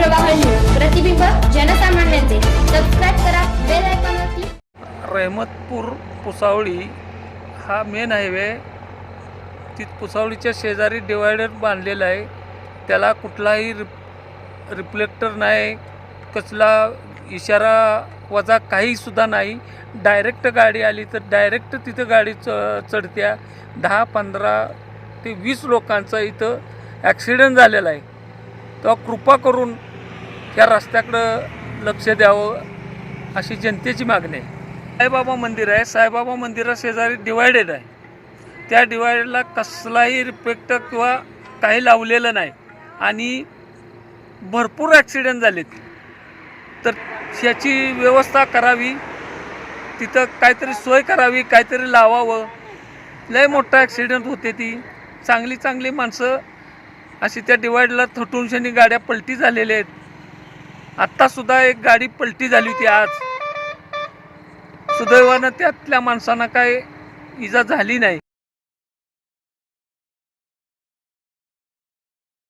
प्रवाह न्यूज प्रतिबिंब जनसामान्यांचे. सबस्क्राईब करा बेल रहमतपूर पुसावळी हा मेन हायवे ती पुसावळीच्या शेजारी डिवायडर बांधलेला आहे. त्याला कुठलाही रिप रिफ्लेक्टर नाही. कसला इशारा वजा काहीसुद्धा नाही. डायरेक्ट गाडी आली तर डायरेक्ट तिथं गाडी च चढत्या. दहा पंधरा ते वीस लोकांचा इथं ॲक्सिडेंट झालेला आहे. तेव्हा कृपा करून या रस्त्याकडं लक्ष द्यावं अशी जनतेची मागणी आहे. साईबाबा मंदिर आहे. साईबाबा मंदिरा शेजारी डिवायडेड आहे. त्या डिवायडेडला कसलाही रिफेक्ट किंवा काही लावलेलं नाही. आणि भरपूर ॲक्सिडेंट झालेत. तर ह्याची व्यवस्था करावी. तिथं काहीतरी सोय करावी. काहीतरी लावावं. लय मोठा ॲक्सिडेंट होते ती. चांगली चांगली माणसं अशी त्या डिवायडला थटूनशनी गाड्या पलटी झालेल्या आहेत. आत्तासुद्धा एक गाडी पलटी झाली होती आज. सुदैवानं त्यातल्या माणसांना काय इजा झाली नाही.